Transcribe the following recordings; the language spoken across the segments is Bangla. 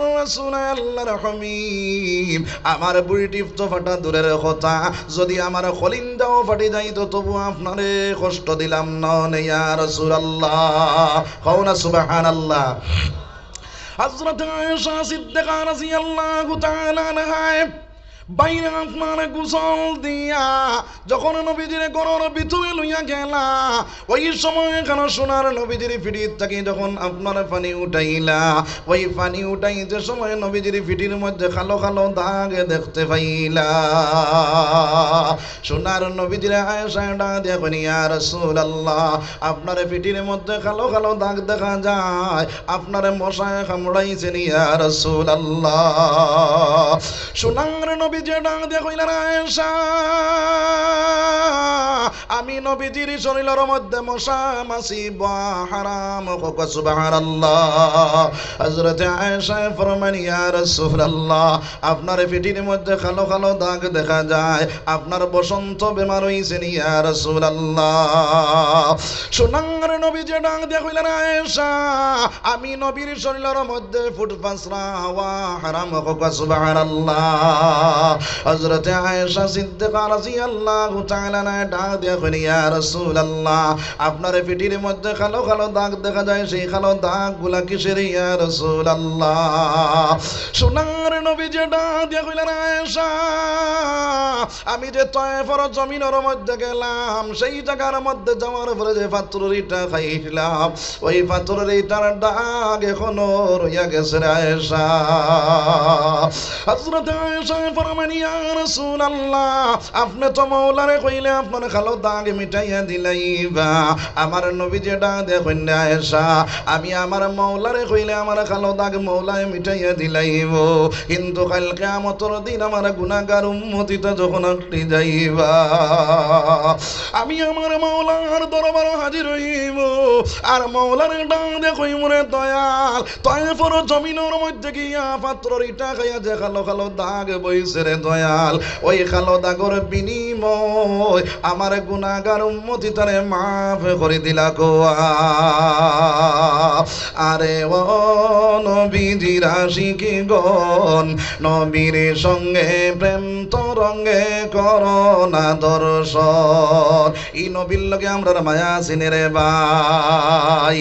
আল্লাহর রাসূল হামিম আমার বুড়ি তো ফাটা দূরের কথা। যদি আমার খলিনটাও ফাটি যাইতো তবু আপনারে কষ্ট দিলাম না ইয়া রাসূলুল্লাহ। কও না সুবহানাল্লাহ। হযরত আয়েশা সিদ্দিকা রাদিয়াল্লাহু তাআলা আনহা বাইরে আপনার দিয়া, যখন নবীজির লইয়া গেলা, ওই সময় সোনার নবীজির ফিটির থাকি যখন আপনার পানি উঠাইলা, ওই পানি উঠাইতে সময় নবীজির ফিটির মধ্যে কালো কালো দাগ দেখতে পাইলা। সোনার নবীজির আর রাসূলুল্লাহ, আপনার ফিটির মধ্যে কালো কালো দাগ দেখা যায়, আপনার মশায় কামড়াইছেন, ইয়া রাসূলুল্লাহ। সোনার নবী যে ডাক দিয়া কইলেন আয়েশা! আমি নবীজির শরীরের মধ্যে মশা মাসি হারাম হোক সুবহানাল্লাহ। হযরত আয়েশা ফরমান, ইয়া রাসূলুল্লাহ, আপনার পিঠির মধ্যে কালো কালো দাগ দেখা যায়, আপনার বসন্ত বেমার হইছেন ইয়া রাসূলুল্লাহ। সোনার নবী যে ডাক দিয়া কইলেন, আয়েশা, আমি নবীর শরীরের মধ্যে ফুট পাসরা হওয়া হারাম হোক সুবহানাল্লাহ। হযরত আয়েশা সিদ্দিকা রাদিয়াল্লাহু তাআলা ডাক দিয়া রাসূলুল্লাহ, আপনার পিঠির মধ্যে কালো কালো দাগ দেখা যায়, সেই কালো দাগগুলা কিসের? ইয়া সোনার নবী যে ডাক দিয়া কইলেন, আয়েশা, আমি যে তয়েফের জমিনের মধ্যে গেলাম, সেই জায়গার মধ্যে যাওয়ার পরে যে পাথরের ইটা খাইলাম, ওই পাথরের ইটার দাগ এখনও রইয়া গেছে আয়েশা। হযরত আয়েশা ফরমান ইয়া আপনি তো মওলারে কইলে আপনার খালো দাগ মিটাইয়া দিলাইবা। আমার নবী যে ডাক দে কইনা আয়েশা, আমি আমার মওলারে কইলে আমার খালো দাগ মওলায় মিটাইয়া দিলাইব। কিন্তু কাল কিয়ামতের দিন আমার গুনাহগার উম্মতিটা যখন আপনি যাইবা, আমি আমার মওলার দরবার হাজির হইব। আর মওলার ডাক দে কইব রে দয়াল, তয়েফের জমিনের মধ্যে গিয়া পাত্রর ইটা খাইয়া যে খালো খালো দাগ বইছে রে দয়াল, ওই খালো দাগর বিনিময় আমার গুনাহগার উম্মতি তারে মাফ করে দিলা গোয়া আরে ও নবীজি রাশিকি গন নবীর সঙ্গে প্রেম তরঙ্গে করোনা দর্শন। এই নবীর লগে আমরা মায়া সিনে রে ভাই।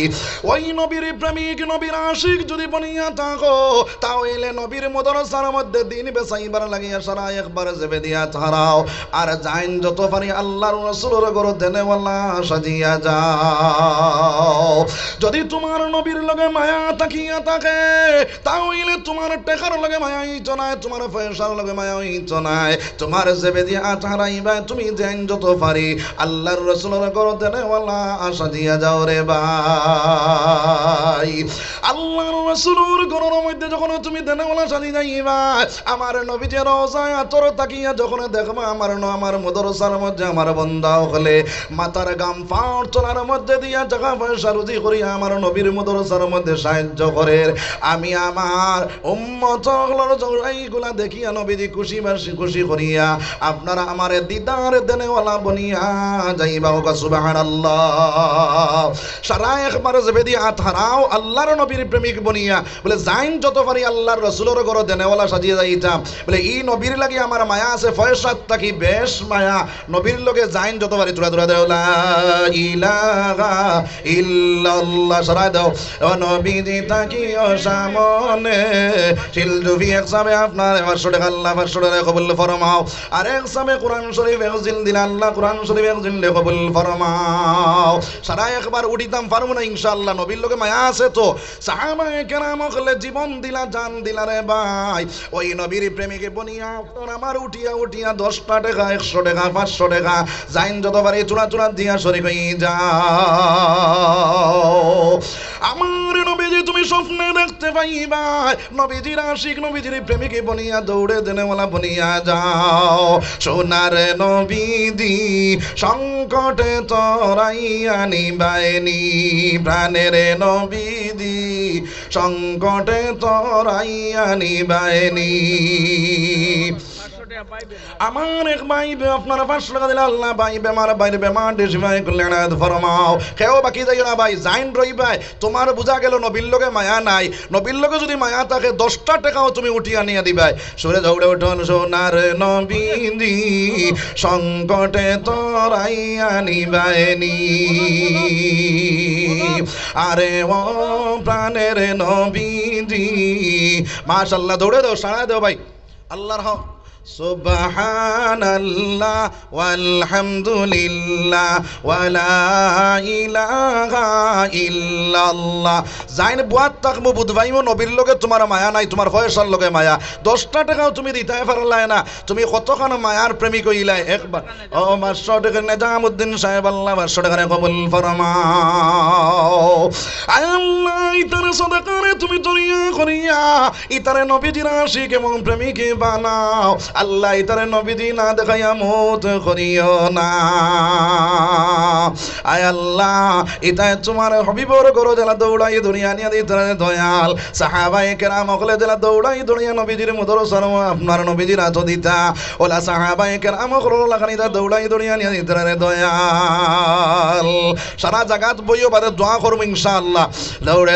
ওই নবীর প্রেমিক, নবীর আশিক যদি বনিয়া থাকো তাও এলে নবীর মদরসার মধ্যে দিন বেসাইবার লাগিয়া সারা একবার জেবে দিয়া ছাড়াও। আর যাইন যত পারি আল্লাহর রসুলের গরো দেনেওয়ালা সাজিয়া যাও। যদি তোমার নবীর লগে মায়া তাকিয়া থাকে তাহলে তোমার টেকার লগে মায়া হইতো নাই তোমার পয়সার লগে মায়া হইতো নাই তোমার জেবে দিয়া ছাড়াইবা তুমি যাইন যত পারি, আল্লাহর রসুলের দেনেওয়ালা যাও রে ভাই। আল্লাহর মধ্যে যখন তুমি দেনেওয়ালা সাজি যাইবা, আমার নবীজের রোজায় আতর তাকিয়া যখন দেখবা, আমার ন আমার মদরসার মধ্যে আমার বন্দাও হলে মাতার গাম প্রার্থনার মধ্যে দিয়া টাকা পয়সা রুজি করি আমার নবীর মদরসার মধ্যে সাহায্য করে আমি আমার উম্মত এইগুলা দেখিয়া নবীজি খুশি বাসি খুশি করিয়া, আপনারা আমার দিদার দেনেওয়ালা বনিয়া যাইবা ওকা সুবহানাল্লাহ। সারা একবার জেবে দিয়া হারাও আল্লাহর নবীর প্রেমিক বনিয়া, বলে, যাইন যত পারি আল্লাহর রসুলের ঘর দেনেওয়ালা সাজিয়ে যাইতাম। বলে, ই নবীর লাগি আমার মায়া আছে ফয়সাত তাকি বেশ মায়া। নবীর লগে যাইন যত পারি তুরা তুরা দেও ইলাহা ইল্লাল্লাহ ও নবীজি সামনে। এক সামে আপনার আল্লাহ ফরমাও। আর এক সামে কোরআন শরীফ, এক জিল আল্লাহ, কোরআন শরীফ এক জিল ফরমাও। সারা একবার উঠিতাম পারব না, ইনশাআল্লাহ, নবীর লোকে মায়া আছে তো। সাহাবায়ে কেরাম হলে জীবন দিলা, জান দিলা রে ভাই। ওই নবীর প্রেমিকে বনিয়া, আমার উঠিয়া উঠিয়া দশটা টাকা, একশো টাকা, পাঁচশো টাকা যাইন যতবারে চূড়া চূড়া দিয়া সরি কই যাও। আমার নবীজি, তুমি স্বপ্নে দেখতে পাইবা। নবীজির আশিক নবীজির প্রেমিকে বনিয়া দৌড়ে দেনেওয়ালা বনিয়া যাও। সোনার নবীজি, সংকটে তরাইয়া নিবায়নি প্রাণের নবীজি। সংকটে তরাইয়া নিবায়নি আমার এক ভাই আপনারা পাঁচশো টাকা দিলে আল্লাহ ভাই বেমার বাইরে বেমার দেশি ভাই এনায়ত ফরমাও। কেউ বাকি যাই না ভাই, জাইন রই ভাই। তোমার বোঝা গেল নবীর লোকে মায়া নাই। নবীর লোকে যদি মায়া থাকে, দশটা টাকাও তুমি উঠিয়া নিয়ে দিবাই। সুরে দৌড়ে উঠন সোনার নবীজি সংকটে তোরাই আনিবায়নি আরে ও প্রাণের নবীজি মাশাল্লাহ দৌড়ে দাও সারা দাও ভাই। আল্লাহর হক। সুবহানাল্লাহ ওয়ালহামদুলিল্লাহ ওয়ালা ইলাহা ইল্লাল্লাহ। জাইন বুয়াত তাকমু বুধবাইমো নবীর লগে তোমার মায়া নাই, তোমার ফয়সার লগে মায়া। দশটা টাকাও তুমি দিতে পারলাই না, তুমি কতখান মায়ার প্রেমিক হইলাই? একবার। ও পাঁচশো টাকা নেজামুদ্দিন সাহেব, আল্লাহ পাঁচশো টাকা কবুল ফরমাও। আল্লাহ ইতারে সদাকারে তুমি দরিয়া করিয়া, ইতারে নবীজির আশিক এবং প্রেমিকে বানাও। আল্লাহ ইতারে নবীজি না দেখাইয়া মত করিও না। আয় আল্লাহ, ইতায় তোমার হবিবর করো জেলা দৌড়াই দুনিয়া নিয়ে দিতে দয়াল। সাহাবাই কেরাম অকলে জেলা দৌড়াই দুনিয়া নবীজির মুদর সরম, আপনার নবীজির আছো দিতা ওলা সাহাবাই কেরাম অকলে লাগানিতা দৌড়াই দুনিয়া নিয়ে দিতে দয়াল। সারা জাগাত বইও বাদে দোয়া করব ইনশাআল্লাহ। দৌড়ে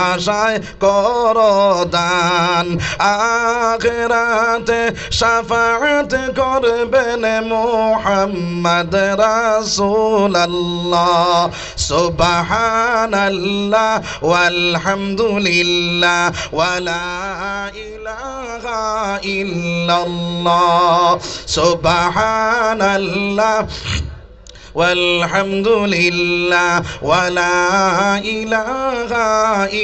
মাদ্রাসায় কর দান আখেরাতে সাফাত করবেন মোহাম্মদ রাসূলুল্লাহ সুবহানাল্লাহ ওয়ালহামদুলিল্লাহ ওয়ালা ইলাহা ইল্লাল্লাহ সুবহানাল্লাহ والحمد لله ولا إله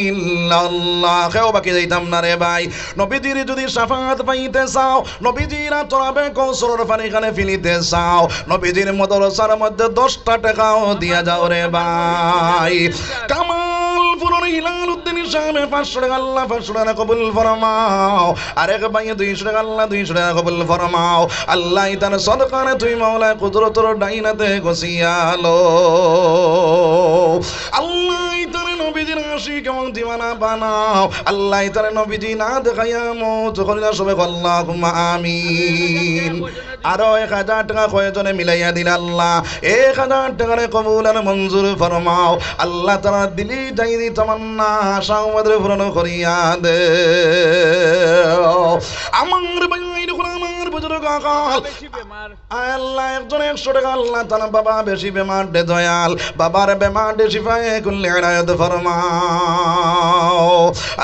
إلا الله কেউ বাকি যাইতাম না রে ভাই নবীজির যদি সাফাত পাইতে চাও নবীজিরা তোরাবে কৌসরের পানি খানে ফিলিতে চাও নবীজির মদরসার মধ্যে দশটা টাকাও দিয়া যাও রে ভাই কামাল হিলাল উদ্দিন সাহেব পাঁচশো টাকা আল্লাহ, পাঁচশো টাকা কবুল ফরমাও। আরেক ভাই দুইশো টাকা আল্লাহ, দুইশো টাকা কবুল ফরমাও। আল্লাহ তার সদকানে তুই মাওলায় কুদরতর ডাইনাতে গসিয়ালো আল্লাহ নবীজির কেমন দিওয়ানা বানাও। আল্লাহ তার নবীজি না দেখাইয়া মত করি সবে আল্লাহ আরও এক হাজার টাকা কয়েকজনে মিলাইয়া দিল আল্লাহ। এক হাজার টাকারে কবুল আর মঞ্জুর ফরমাও। আল্লাহ তারা দিলি যাই দি তামান্না আশা আমাদের পূরণ করিয়া দে আমার ভাই দেখুন আমার বুজুর্গ কাকাল বেশি বেমার আল্লাহ একজন একশো টাকা আল্লাহ তার বাবা বেশি বেমার দে দয়াল। বাবার বেমার দে কুল্লি আনায়ত ফরমাও।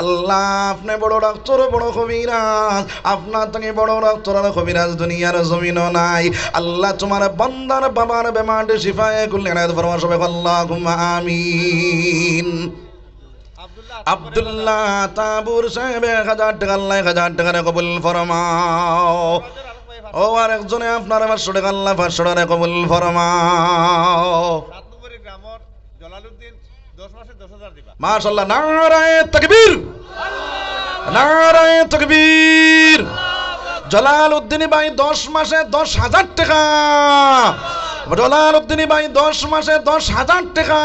আল্লাহ আপনি বড় ডাক্তার বড় কবিরাজ আপনার থেকে বড় ডাক্তার আর কবিরাজ দুনিয়ার জমিন নাই। আল্লাহ তোমার বন্দার বাবার বেমার দে আনায়ত ফরমা সবাই আল্লাহ আমিন। আব্দুল্লাহ আব্দুল্লাহ তাবুর সাহেব এক হাজার টাকা আল্লাহ এক হাজার টাকা কবুল ফরমাও। ও আর একজনে আপনার পাঁচশো টাকা আল্লাহ পাঁচশো টাকা কবুল ফরমাও। মাশাল্লাহ নারায়ে তাকবীর। নারায়ে তাকবীর। জলাল উদ্দিনী ভাই দশ মাসে দশ হাজার টাকা। জলাল উদ্দিনী ভাই, দশ মাসে দশ হাজার টাকা।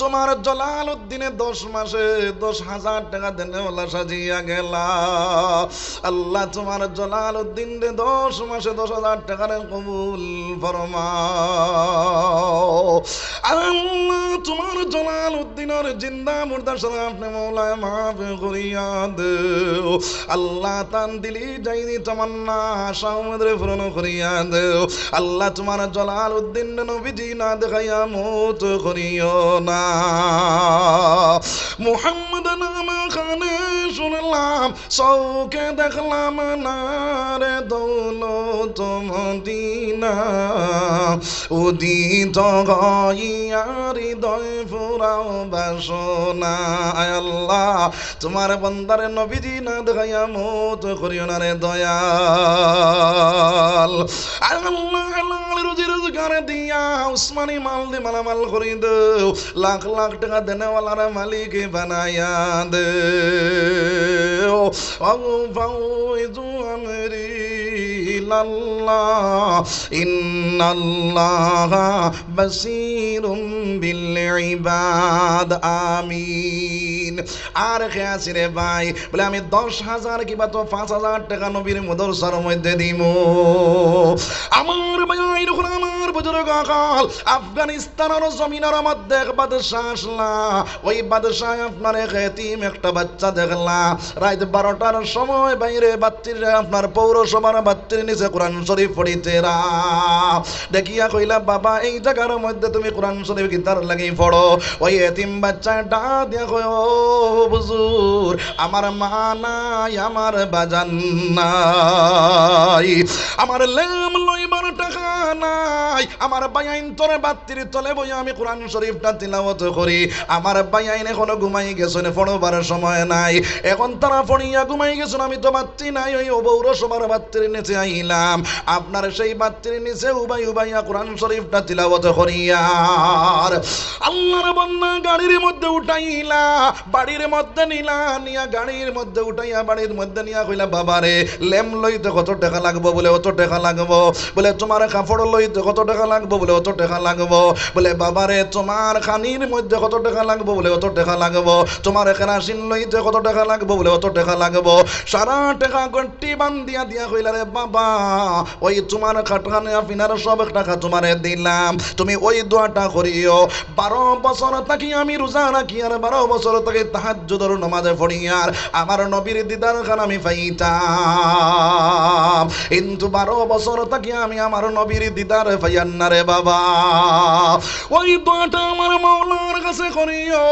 তোমার জলাল উদ্দিনে দশ মাসে দশ হাজার টাকা দেনে ওলা সাজিয়া গেলা। আল্লাহ, তোমার জলাল উদ্দিন রে দশ মাসে দশ হাজার টাকার কবুল ফরমাও। আল্লাহ, তোমার জলাল উদ্দিনের জিন্দা মুর্দা সারা আপনি মৌলায় মাফ করিয়া দে আল্লাহ তান দিলি যাইনি তামান্না আশা আমাদের পূরণ করিয়া দেও। আল্লাহ তোমার জলাল উদ্দিন নবীজি না দেখাইয়া মত করিও না। মোহাম্মদ খানে শুনলাম চৌকে দেখলাম না রে দৌলত মদিনা। উদিত গইয়া হৃদয় ফুরাও বাসনা। আল্লাহ, তোমার বন্দারে নবীজি না দেখাইয়া মত করিও না রে দয়াল। আল্লাহ আল্লাহ রুজি রোজগার দিয়া উসমানি মাল দি মালামাল করি দেও। লাখ লাখ টাকা দেনেওয়ালার মালিক বানায়া ফাউজু আমরি ইলাল্লাহ ইন্নাল্লাহ বাসীরুম বিল ইবাদ আর খেয়াছি রে ভাই? বলে, আমি দশ হাজার কিবা তো পাঁচ হাজার টাকা নবীর মদরসার মধ্যে দিব আমার ভাই আমার বুজুর্গ কাল আফগানিস্তানের জমিনের মধ্যে এক আসলা। ওই বাদশাহ আপনার এক এতিম একটা বাচ্চা দেখলা। রাত বারোটার সময় বাইরে বাচ্চির আপনার পৌরসভার বাচ্চির নিচে কোরআন শরীফ পড়িতে দেখিয়া কইলা, বাবা, এই জায়গার মধ্যে তুমি কোরআন শরীফ গীতার লাগি পড়ো। ওই এতিম বাচ্চা ডা ও হুজুর আমার মানাই আমার বাজান নাই। আমার টাকা নাই। আমার তোরে বাত্তির তলে বই আমি কোরআন শরীফটা করি। আমার বাইন এখনও ঘুমাই গেছেন পড়বার সময় নাই। এখন তারা ঘুমাই আমি তো বাত্তি নাই, ওই পৌরসভার বাত্তির নিচে আইলাম। আপনার সেই বাত্তির নিচে উবাই উবাইয়া কোরআন শরীফটা করিয়ার আল্লাহর বন্যা গাড়ির মধ্যে উঠাইলা, বাড়ির মধ্যে নিলা, নিয়া গাড়ির মধ্যে উঠাইয়া, বাড়ির মধ্যে নিয়া কইলা, বাবারে, লেম লইতে কত টাকা লাগবো বলে, অত টাকা লাগবো বলে তোমার কাপড় লইতে কত টাকা লাগবো বলে, অত টাকা লাগবো। বলে বাবারে তোমার খানির মধ্যে কত টাকা লাগবো বলে, অত টাকা লাগবো। তোমার কেরাসিন লইতে কত টাকা লাগবো বলে, অত টাকা লাগবো। সারা টাকা গন্টি বান্ধিয়া দিয়া কইলা রে বাবা। ওই তোমার খাটখানে ফিনার সব টাকা তোমারে দিলাম। তুমি ওই দোয়াটা করিও বারো বছর থাকি আমি রোজা রাখি আর বারো বছর থাকি তাহাজ্জুদর নামাজে পড়ি আমার নবীর দিদার খান আমি পাইতাম। কিন্তু বারো বছর থাকি আমি আমার নবীর দিদার পাইয়ান না রে বাবা। ওই দোয়াটা আমার মাওলার কাছে করিও।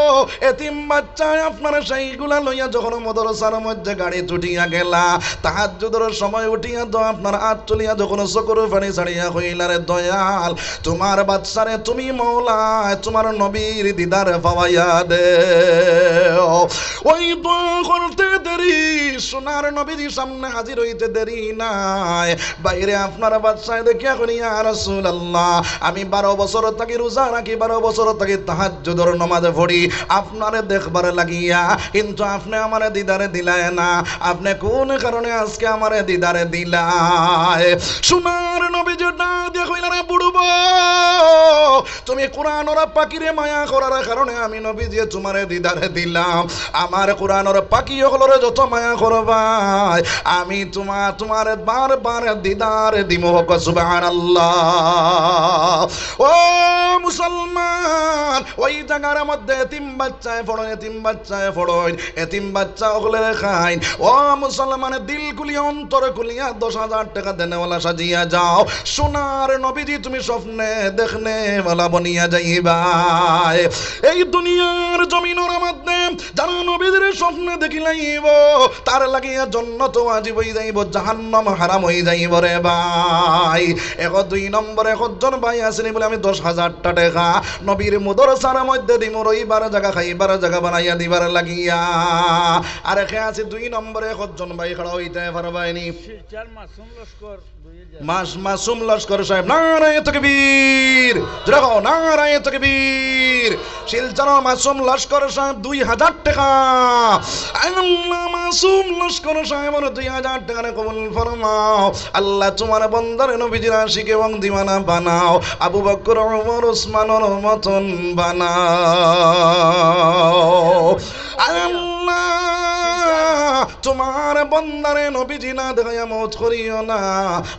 এতিম বাচ্চা আপনার সেইগুলা লইয়া যখন মদরসার মধ্যে গাড়ি ছুটিয়া গেলা, তাহাজ্জুদর সময় উঠিয়া তো আপনার হাত তুলিয়া যখন চকুর পানি ছাড়িয়া হইলা রে দয়াল, তোমার বাচ্চারে তুমি মৌলা, তোমার নবীর দিদার পাওয়াইয়া দে ওই দোয়া করতে দেরি, সোনার নবীর সামনে হাজির হইতে দেরি নাই। বাইরে আপনার বাচ্চায় দেখিয়া করিয়া রসুল আল্লাহ আমি বারো বছর থাকি রোজা রাখি, বারো বছর থাকি তাহাজ্জুদর নমাজে পড়ি। আপনারে দেখবার লাগিয়া, কিন্তু আপনি আমারে দিদারে দিলায় না। আপনি কোন কারণে আজকে আমারে দিদারে দিলায়? সোনার নবী যে না রে বুড়ব তুমি কোরআন ওরা মায়া করার কারণে আমি নবী যে তোমারে দিদারে দিলাম। আমার কোরআন ওরা পাখি হলরে যত মায়া করবাই। আমি তোমার তোমার বারবার দিদারে দিম, হোক সুবহানাল্লাহ। ও মুসলমান, ওই জায়গার মধ্যে এতিম বাচ্চায় পড়ো এতিম বাচ্চায় পড়ো এতিম বাচ্চা ওগুলো খাই ও মুসলমান, দিল কুলিয়া অন্তর কুলিয়া দশ হাজার টাকা দেনেওয়ালা সাজিয়া যাও। সোনার নবীজি, তুমি স্বপ্নে দেখনে বলা বনিয়া যাইবা। এই দুনিয়ার জমিনের মধ্যে যারা নবীদের স্বপ্নে দেখিলাইব, তার লাগিয়া জন্নত আজি বই যাইব, জাহান্নাম হারাম হয়ে যাইব রে ভাই। এক দুই নম্বর একজন ভাই আসেনি বলে আমি দশ হাজারটা টাকা নবীর মুদরসার মধ্যে দিম, রইবার জায়গা, খাইবার জায়গা বানাইয়া দিবার লাগিয়া। আর একে আছে দুই নম্বরে একজন ভাই, খাড়া হইতে পারবাইনি। মাস মাসুম লস্কর সাহেব নারায় তকবীর। দেখো নারায় তকবীর। শিলচর মাসুম লস্কর সাহেব, দুই হাজার টাকা। মাসুম লস্কর সাহেবের দুই হাজার টাকা কবুল ফরমাও। আল্লাহ তোমার বন্দারে নবীজির আশিক এবং দিমানা বানাও। আবু বকর ওমর ওসমানের মতন বানাও। আল্লাহ। তোমার বন্দারে নবীজি না দেখাইয়া মত করিও না।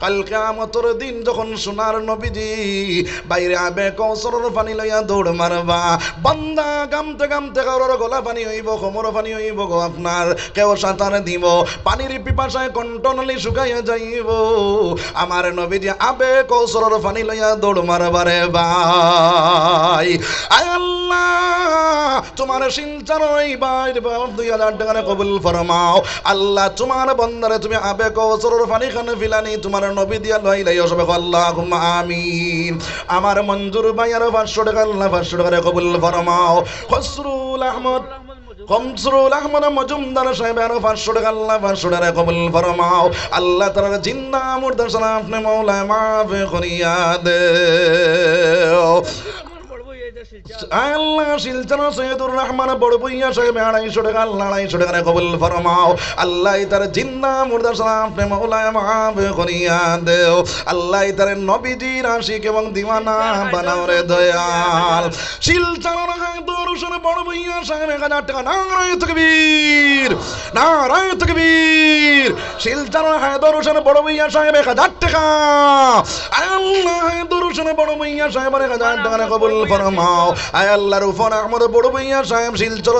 কালকে আমতর দিন যখন সোনার নবীজি বাইরে আবে কৌসরের পানি লইয়া দৌড় মারবা, বন্দা গামতে গামতে কারোর গলা পানি হইব, কোমর পানি হইব গো আপনার। কেউ সাঁতার দিব, পানির পিপাসায় কণ্ঠনলি শুকাইয়া যাইব। আমার নবীজি আবে কৌসরের পানি লইয়া দৌড় মারবারে ভাই। আয় আল্লাহ, তোমার শিলচার ওই বাইর দুই হাজার টাকা কবুল ফরমাও। আল্লাহ, তোমার বন্দারে তুমি আবে কৌসরের পানি খানে ফিলানি, তোমার নবী দিয়া লই লাই সবে আল্লাহ আমিন। আমার মঞ্জুর ভাইয়ার পাঁচশো টাকা, আল্লাহ পাঁচশো টাকা কবুল ফরমাও। খসরুল আহমদ। কমসরুল আহমদ মজুমদার সাহেব আরও পাঁচশো টাকা, আল্লাহ পাঁচশো টাকা কবুল ফরমাও। আল্লাহ তার জিন্দা মুর্দা সালাম আপনি মৌলা মাফ করিয়া দে আল্লাহ শিলচর সৈয়দুর রহমান বড় বইয়া সাহেব আড়াইশো টাকা আল্লাহ আড়াইশো টাকা কবুল ফরমাও। আল্লাহ তার জিন্দা মুর্দা সালাম আপনি মৌলা মাফ করিয়া দেও। আল্লাহ তার নবীজির আশিক এবং দিওয়ানা বানাও রে দয়াল। শিলচর দরুশন বড় বইয়া সাহেব এক হাজার টাকা নারায় তকবীর নারায় তকবীর। শিলচর হায়দর হোসেন বড় বইয়া সাহেব এক হাজার টাকা। আল্লাহ হায়দর হোসেন বড় বইয়া সাহেব এক হাজার টাকা কবুল ফরমাও। আয় আল্লাহর উপর আহমদ বড় বইয়া সাহেব শিলচর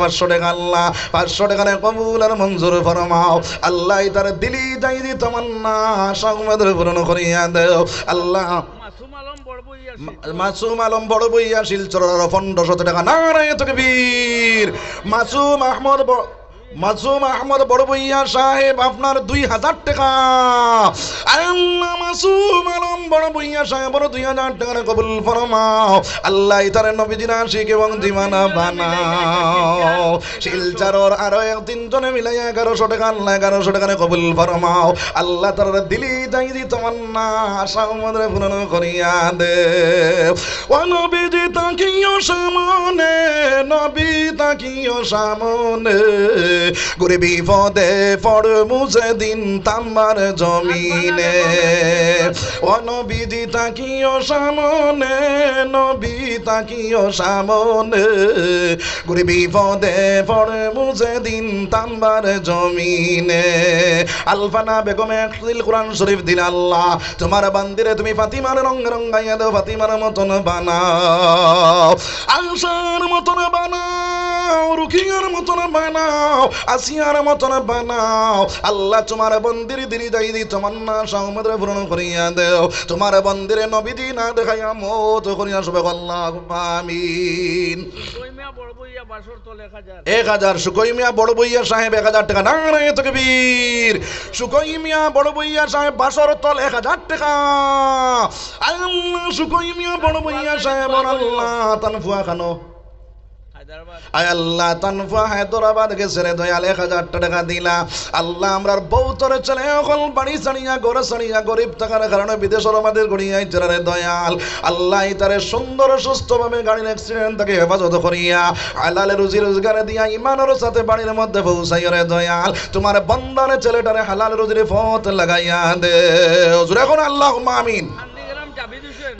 পাঁচশো টাকা আল্লাহ, পাঁচশো টাকা কবুল আর মঞ্জুর ফরমাও। আল্লাহ তার দিলি যাই দি তামান্না সংবাদ পূরণ করিয়া দেও। আল্লাহ মাসুম আলম বড় বইয়া শিলচর পনেরোশো টাকা। নারায় তকবীর। মাসুম আহমদ মাসুম আহমদ বড় বইয়া সাহেব, আপনার দুই হাজার টাকা। আল্লাহ মাসুম আলম বড় বইয়া সাহেব, বড় দুই হাজার টাকার কবুল ফরমাও। আল্লাহ তার নবীজিনা শিখ এবং দিমানা বানাও। শিলচারর আরও এক তিনজনে মিলাই এগারোশো টাকা, আল্লাহ এগারোশো টাকার কবুল ফরমাও। আল্লাহ তার দিলি যাই দি তমান্না আশা আমাদের পূরণ করিয়া দে। ও নবীজি তাকিও সামনে, নবী তাকিও সামনে। গুরে বিপদে পড় মুছে দিন তাম্বার জমিনে। ও তাকিও সামনে, নবী তাকিও সামনে। গুরে বিপদে পড় মুছে দিন তাম্বার জমিনে। আলফানা বেগমে একদিল কোরআন শরীফ দিল আল্লাহ, তোমার বান্দিরে তুমি ফাতিমার রঙ রঙাইয়া দাও, ফাতিমার মতন বানাও। আলসার মতন বানাও, রুখিয়ার মতন বানাও। আসিয়ার মতন বানাও। আল্লাহ তোমার বন্দির দিলি যাই দি তোমার না সৌমদ্রে পূরণ করিয়া দেও। তোমার বন্দিরে নবীজি না দেখাইয়া মত করিয়া সবে আল্লাহ আমিন। এক হাজার। সুকই মিয়া বড় বইয়া সাহেব, এক হাজার টাকা নারায় তকবীর। সুকই মিয়া বড় বইয়া সাহেব, বাসর তল এক হাজার টাকা। আল্লাহ সুকই মিয়া বড় বইয়া সাহেব আল্লাহ, তানফুয়া খানো। হায়দ্রাবাদ। আয় আল্লাহ, তানফা হায়দ্রাবাদ গেছে রে দয়াল এক হাজার টাকা দিলা। আল্লাহ আমরার চলে এখন বাড়ি ছাড়িয়া গড়ে ছাড়িয়া, গরিব থাকার কারণে বিদেশের আমাদের গড়িয়াই দয়াল। আল্লাহ তারে সুন্দর, সুস্থভাবে গাড়ির অ্যাক্সিডেন্ট হেফাজত করিয়া, হালালে রুজি রোজগারে দিয়া, ইমানের সাথে বাড়ির মধ্যে পৌঁছাই রে দয়াল। তোমার বন্দানে ছেলেটারে হালাল রুজির ফত লাগাইয়া দে। এখন আল্লাহ হোসেন।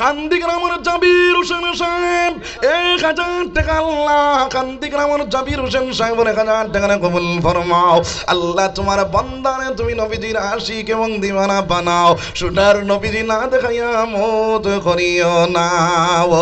কান্দি গ্রামের জাবির হোসেন সাহেব। এক হাজার টাকা আল্লাহ কান্দি গ্রামের জাবির হোসেন সাহেবের এক হাজার টাকা কবুল ফরমাও। আল্লাহ তোমার বন্দানে তুমি নবীজির আশিক এবং দিওয়ানা বানাও। সুটার নবীজি না দেখাইয়া মত করিও না।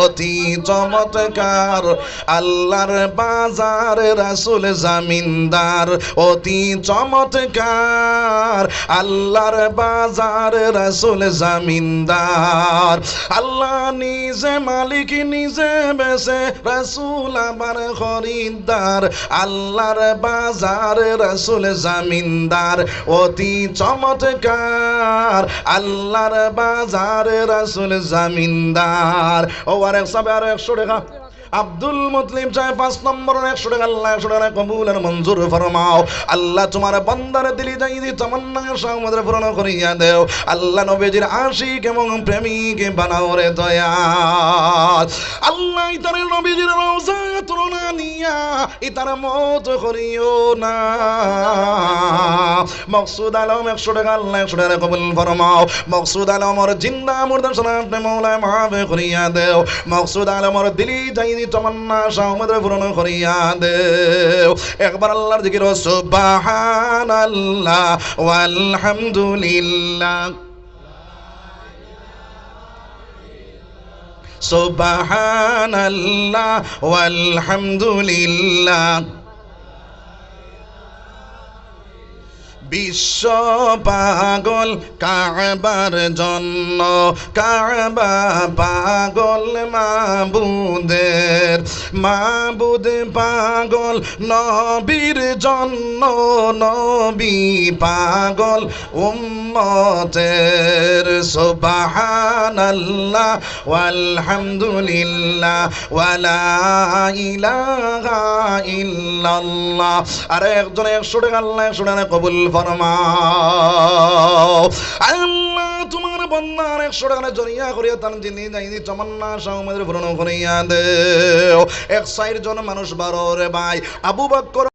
অতি চমৎকার। আল্লাহর বাজার রাসুল জামিনদার। অতি চমৎকার। আল্লাহর বাজার রাসুল জামিনদার। আল্লাহ নিজে মালিক, নিজে বেসে রাসুল আমার খরিদ্দার, আল্লাহর বাজার, রাসুল জামিনদার, অতি চমৎকার, আল্লাহর বাজার, রাসুল জামিনদার। ও আর এক সবে আর একশো টাকা। আব্দুল মুতলিম চায় পাঁচ নম্বর একশো টাকা, আল্লাহ একশো টাকা কবুল আর মঞ্জুর ফরমাও। আল্লাহ তোমার বন্দার দিলি যাই দি পূরণ করিয়া দেও। আল্লাহ নবীজির আশিক এবং প্রেমিক বানাও রে দয়াল। আল্লাহ তার নবীজির রওজা তুলনা নিয়া ইতার মত করিও না। মকসুদ আলম একশো টাকা, আল্লাহ একশো টাকা কবুল ফরমাও। মকসুদ আলমর জিন্দা মুর্দা সোনাতে মৌলায় মাফে করিয়া দেও। মকসুদ আলমর দিলি যাইনি তমান্না সমুদ্র পূরণ করিয়া দেও। একবার আল্লাহর দিকে রসবাহান আল্লাহ আলহামদুলিল্লাহ সুবাহান আল্লাহ বিশ্ব পাগল কাবার জন্য কাবা পাগল মা মাবুদের। মাবুদ পাগল, নবীর জন্য নবী পাগল, উম্মতের সুবহানাল্লাহ, ওয়ালহামদুলিল্লাহ, ওয়ালা ইলাহা ইল্লাল্লাহ। আর একজন একশো টাকা আল্লাহ একশো টাকা কবুল ফরমাও। আল্লাহ বন্দার একশো টাকা জরিয়া করিয়া তার যিনি যাইনি তমান্না সাহমাদের পূরণ করিয়া দে এক সাইড জন মানুষ বারো রে ভাই আবু বাক্কর